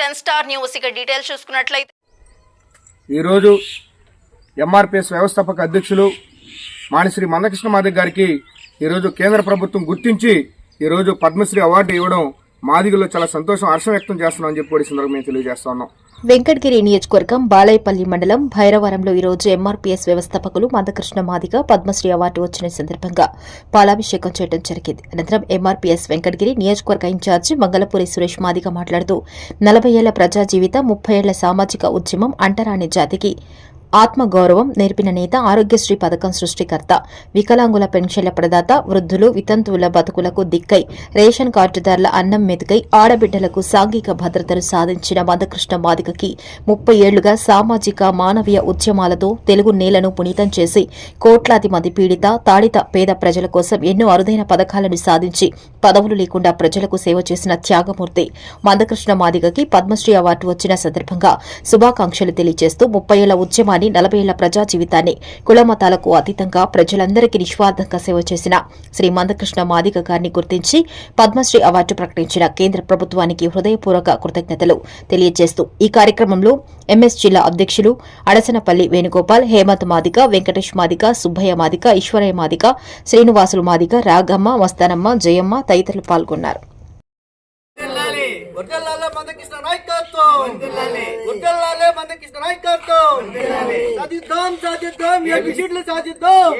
Ten star news. ఇక details చూసుకున్నట్లయితే ఈరోజు ఎంఆర్పిఎస్ వ్యవస్థాపక అధ్యక్షులు మాణిశ్రీ మందకృష్ణ మాదిక్ గారికి ఈరోజు కేంద్ర ప్రభుత్వం గుర్తించి ఈరోజు పద్మశ్రీ అవార్డు ఇవ్వడం మాదిగలో చాలా సంతోషం హర్షం వ్యక్తం చేస్తున్నాం అని చెప్పి కూడా సందర్భంగా మేము తెలియజేస్తా ఉన్నాం. వెంకటగిరి నియోజకవర్గం బాలాయపల్లి మండలం భైరవరంలో ఈ రోజు ఎంఆర్పీఎస్ వ్యవస్థాపకులు మందకృష్ణ మాదిగ పద్మశ్రీ అవార్డు వచ్చిన సందర్భంగా పాలాభిషేకం చేయడం జరిగింది. అనంతరం ఎంఆర్పీఎస్ వెంకటగిరి నియోజకవర్గ ఇన్ఛార్జి మంగళపూరి సురేష్ మాదిగ మాట్లాడుతూ నలభై ఏళ్ళ ప్రజా జీవితం ముప్పై ఏళ్ళ సామాజిక ఉద్యమం అంటరాని జాతికి ఆత్మగౌరవం నేర్పిన నేత ఆరోగ్యశ్రీ పథకం సృష్టికర్త వికలాంగుల పెన్షన్ల ప్రదాత వృద్ధులు వితంతువుల బతుకులకు దిక్కై రేషన్ కార్డుదారుల అన్నం మెతుకై ఆడబిడ్డలకు సాంఘిక భద్రతను సాధించిన మందకృష్ణ మాదికకి ముప్పై ఏళ్ళుగా సామాజిక మానవీయ ఉద్యమాలతో తెలుగు నేలను పునీతం చేసి కోట్లాది మంది పీడిత తాడిత పేద ప్రజల కోసం ఎన్నో అరుదైన పథకాలను సాధించి పదవులు లేకుండా ప్రజలకు సేవ చేసిన త్యాగమూర్తి మందకృష్ణ మాదిగకి పద్మశ్రీ అవార్డు వచ్చిన సందర్భంగా శుభాకాంక్షలు తెలియజేస్తూ ముప్పై ఏళ్ళ ఉద్యమాన్ని నలభై ఏళ్ళ ప్రజా జీవితాన్ని కులమతాలకు అతీతంగా ప్రజలందరికీ నిస్వార్థంగా సేవ చేసిన శ్రీ మందకృష్ణ మాదిక గారిని గుర్తించి పద్మశ్రీ అవార్డు ప్రకటించిన కేంద్ర ప్రభుత్వానికి హృదయపూర్వక కృతజ్ఞతలు తెలియజేస్తూ ఈ కార్యక్రమంలో ఎంఎస్ జిల్లా అధ్యక్షులు అడసనపల్లి వేణుగోపాల్ హేమంత్ మాదిక వెంకటేష్ మాదిక సుబ్బయ్య మాదిక ఈశ్వరయ్య మాదిక శ్రీనివాసులు మాదిక రాగమ్మ వస్తానమ్మ జయమ్మ తదితరులు పాల్గొన్నారు. వర్దల్లాలే నాయకత్వం వర్దల్లాలే మందకృష్ణ నాయకత్వం సాధిద్దాం సాధిద్దాం ఏబిసిడ్లు సాధిద్దాం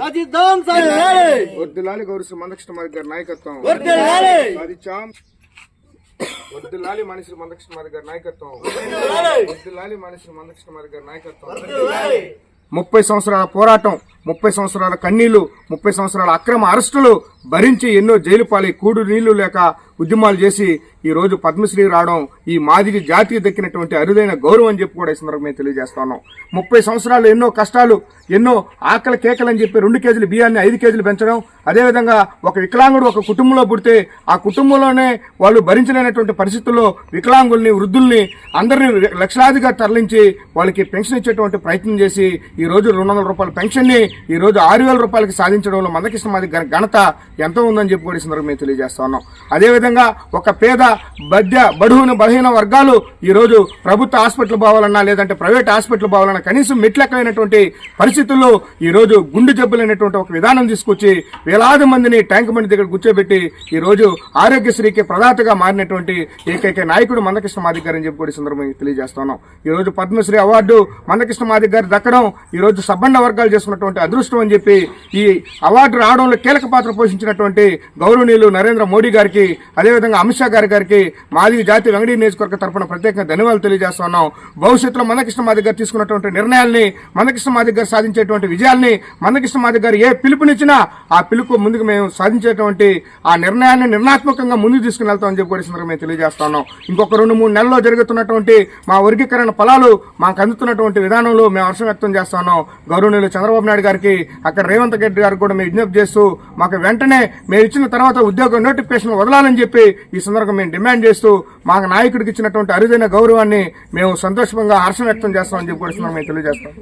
సాధిద్దాం సాధిద్దాం వర్దిలాలి గౌరవ మందకృష్ణ మాదిగ గారి నాయకత్వం వర్దల్లాలే సాధించాం వర్దిలాలి మాణిశ్రీ మందకృష్ణ మాదిగ గారి నాయకత్వం వర్దిలాలి మాణిశ్రీ మందకృష్ణ మాదిగ గారి నాయకత్వం ముప్పై సంవత్సరాల పోరాటం. ముప్పై సంవత్సరాల కన్నీళ్ళు ముప్పై సంవత్సరాల అక్రమ అరెస్టులు భరించి ఎన్నో జైలు పాలై కూడు నీళ్ళు లేక ఉద్యమాలు చేసి ఈ రోజు పద్మశ్రీ రావడం ఈ మాదిరి జాతికి దక్కినటువంటి అరుదైన గౌరవం అని చెప్పి కూడా ఈ సందర్భంగా మేము తెలియజేస్తా ఉన్నాం. ముప్పై సంవత్సరాలు ఎన్నో కష్టాలు ఎన్నో ఆకలి కేకలని చెప్పి రెండు కేజీలు బియ్యాన్ని ఐదు కేజీలు పెంచడం అదేవిధంగా ఒక వికలాంగుడు ఒక కుటుంబంలో పుడితే ఆ కుటుంబంలోనే వాళ్ళు భరించలేనటువంటి పరిస్థితుల్లో వికలాంగుల్ని వృద్ధుల్ని అందరినీ లక్షలాదిగా తరలించి వాళ్ళకి పెన్షన్ ఇచ్చేటువంటి ప్రయత్నం చేసి ఈ రోజు రెండు వందల రూపాయల పెన్షన్ని ఈ రోజు ఆరు వేల రూపాయలకి సాధించడంలో మందకృష్ణ మాది ఘనత ఎంతో ఉందని చెప్పి కూడా ఈ సందర్భంగా మేము తెలియజేస్తా ఉన్నాం. అదేవిధంగా ఒక పేద బద్య బడుగున బలహీన వర్గాలు ఈ రోజు ప్రభుత్వ హాస్పిటల్ పోవాలన్నా లేదంటే ప్రైవేట్ హాస్పిటల్ పోవాలన్నా కనీసం మెట్లెక్కైనటువంటి పరిస్థితుల్లో ఈ రోజు గుండె జబ్బులైనటువంటి ఒక విధానం తీసుకొచ్చి వేలాది మందిని ట్యాంక్ బండి దగ్గర కూర్చోబెట్టి ఈ రోజు ఆరోగ్యశ్రీకి ప్రదాతగా మారినటువంటి ఏకైక నాయకుడు మందకృష్ణ మాదిక్ గారు అని చెప్పి కూడా ఈ సందర్భంగా తెలియజేస్తున్నాం ఈ రోజు పద్మశ్రీ అవార్డు మందకృష్ణ మాదిక్ గారు దక్కడం ఈ రోజు సబ్బండ వర్గాలు చేసుకున్నటువంటి అదృష్టం అని చెప్పి ఈ అవార్డు రావడంలో కీలక పాత్ర పోషించినటువంటి గౌరవనీయులు నరేంద్ర మోడీ గారికి అదేవిధంగా అమిత్ షా గారి గారికి మాది జాతి వెంగడీ నియోజకవర్గ తరపున ప్రత్యేకంగా ధన్యవాదాలు తెలియజేస్తున్నాం. భవిష్యత్తులో మందకృష్ణ మాదిక్ గారు తీసుకున్నటువంటి నిర్ణయాల్ని మందకృష్ణ మాదిక్ గారు సాధించేటువంటి విజయాల్ని మందకృష్ణ మాదిక్ గారు ఏ పిలుపునిచ్చినా ఆ పిలుపు ముందుకు మేము సాధించేటువంటి ఆ నిర్ణయాన్ని నిర్ణయాత్మకంగా ముందుకు తీసుకుని వెళ్తామని చెప్పి కూడా సందర్భంగా మేము తెలియజేస్తున్నాం. ఇంకొక రెండు మూడు నెలల్లో జరుగుతున్నటువంటి మా వర్గీకరణ ఫలాలు మాకు అందుతున్నటువంటి విధానంలో మేము హర్షం వ్యక్తం చేస్తున్నాం. గౌరవనీయులు చంద్రబాబు నాయుడు గారికి అక్కడ రేవంత్ రెడ్డి గారికి కూడా మేము విజ్ఞప్తి చేస్తూ మాకు వెంటనే మేము ఇచ్చిన తర్వాత ఉద్యోగ నోటిఫికేషన్ వదలాలని చెప్పి ఈ సందర్భంగా మేము డిమాండ్ చేస్తూ మాకు నాయకుడికి ఇచ్చినటువంటి అరుదైన గౌరవాన్ని మేము సంతోషంగా హర్షం వ్యక్తం చేస్తామని చెప్పి కూడా మేము తెలియజేస్తాం.